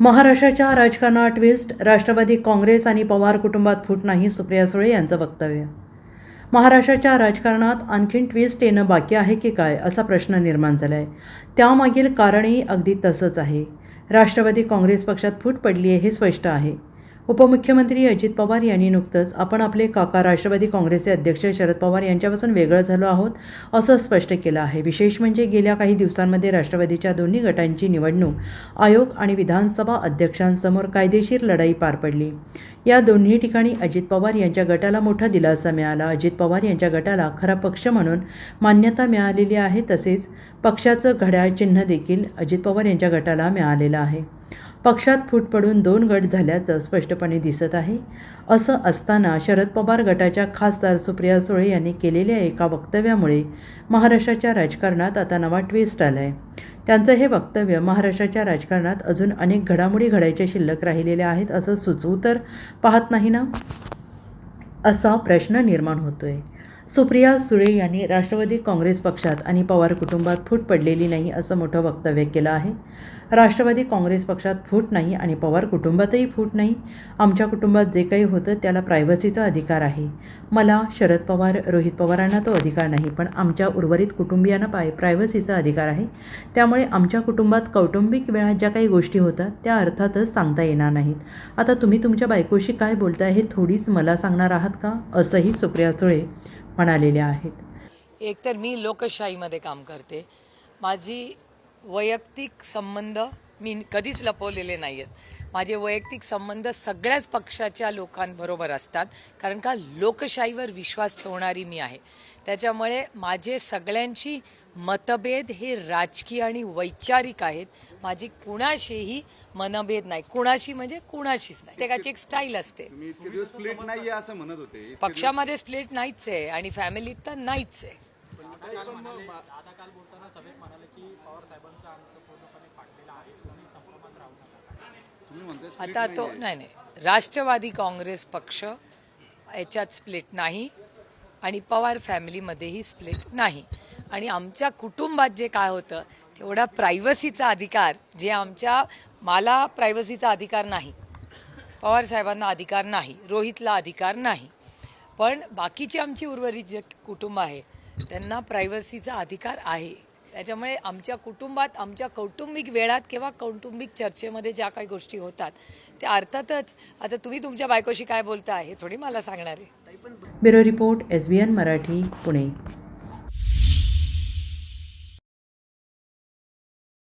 महाराष्ट्राच्या राजकारणात ट्विस्ट राष्ट्रवादी काँग्रेस आणि पवार कुटुंबात फूट नाही सुप्रिया सुळे यांचं वक्तव्य. महाराष्ट्राच्या राजकारणात आणखीन ट्विस्ट येणं बाकी आहे की काय असा प्रश्न निर्माण झाला आहे त्यामागील कारणही अगदी तसंच आहे. राष्ट्रवादी काँग्रेस पक्षात फूट पडली आहे हे स्पष्ट आहे. उपमुख्यमंत्री अजित पवार यांनी नुकतंच आपण आपले काका राष्ट्रवादी काँग्रेसचे अध्यक्ष शरद पवार यांच्यापासून वेगळं झालो आहोत असं स्पष्ट केलं आहे. विशेष म्हणजे गेल्या काही दिवसांमध्ये राष्ट्रवादीच्या दोन्ही गटांची निवडणूक आयोग आणि विधानसभा अध्यक्षांसमोर कायदेशीर लढाई पार पडली. या दोन्ही ठिकाणी अजित पवार यांच्या गटाला मोठा दिलासा मिळाला. अजित पवार यांच्या गटाला खरा पक्ष म्हणून मान्यता मिळालेली आहे तसेच पक्षाचं घड्याळ चिन्ह देखील अजित पवार यांच्या गटाला मिळालेलं आहे. पक्षात फूट पडून दोन गट झाल्याचं स्पष्टपणे दिसत आहे. असं असताना शरद पवार गटाच्या खासदार सुप्रिया सुळे यांनी केलेल्या एका वक्तव्यामुळे महाराष्ट्राच्या राजकारणात आता नवा ट्विस्ट आला आहे त्यांचं हे वक्तव्य महाराष्ट्राच्या राजकारणात अजून अनेक घडामोडी घडायच्या शिल्लक राहिलेल्या आहेत असं सुचवू तर पाहत नाही ना? असा प्रश्न निर्माण होतोय. सुप्रिया सुळे यांनी राष्ट्रवादी काँग्रेस पक्षात आणि पवार कुटुंबात फूट पडलेली नाही असं मोठं वक्तव्य केलं आहे. राष्ट्रवादी काँग्रेस पक्षात फूट नाही आणि पवार कुटुंबातही फूट नाही. आमच्या कुटुंबात जे काही होतं त्याला प्रायव्हसीचा अधिकार आहे. मला शरद पवार रोहित पवारांना तो अधिकार नाही पण आमच्या उर्वरित कुटुंबियांना पाय प्रायव्हसीचा अधिकार आहे. त्यामुळे आमच्या कुटुंबात कौटुंबिक वेळात ज्या काही गोष्टी होतात त्या अर्थातच सांगता येणार नाहीत. आता तुम्ही तुमच्या बायकोशी काय बोलताय हे थोडीच मला सांगणार आहात का? असंही सुप्रिया सुळे म्हणालेल्या आहेत. एकतर मी लोकशाहीमध्ये काम करते. माझी वैयक्तिक संबंध मी कधीच लपवलेले नाही आहेत माझे वैयक्तिक संबंध सगळ्याच पक्षाच्या लोकांबरोबर असतात कारण का लोकशाहीवर विश्वास ठेवणारी मी आहे. त्याच्यामुळे माझे सगळ्यांची मतभेद हे राजकीय आणि वैचारिक आहेत. माझी कुणाशीही मनभेद नाही. कुणाशी म्हणजे कुणाशीच नाही. प्रत्येकाची एक स्टाईल असते. तुम्ही इतके दिवस स्प्लिट नाहीये असं म्हणत होते. इतके पक्षामध्ये स्प्लिट नाहीच आहे आणि फॅमिलीत तर नाहीच आहे. दिवस तुम्ही म्हणताय split आता तो नाहीये. नाही नाही. राष्ट्रवादी काँग्रेस पक्ष याच्यात स्प्लिट नाही आणि पवार फॅमिलीमध्येही स्प्लिट नाही. आणि आमच्या कुटुंबात जे काय होतं तेवढा प्रायव्हसीचा अधिकार जे आमच्या मला प्रायव्हसीचा अधिकार नाही. पवार साहेबांना अधिकार नाही रोहितला अधिकार नाही. पण बाकीची आमची उर्वरित जे कुटुंब आहे त्यांना प्रायव्हसीचा अधिकार आहे. त्याच्यामुळे आमच्या कुटुंबात आमच्या कौटुंबिक वेळात किंवा कौटुंबिक चर्चेमध्ये ज्या काही गोष्टी होतात त्या अर्थातच आता तुम्ही तुमच्या बायकोशी काय बोलता हे थोडी मला सांगणार आहे. Bureau report S B N Marathi Pune.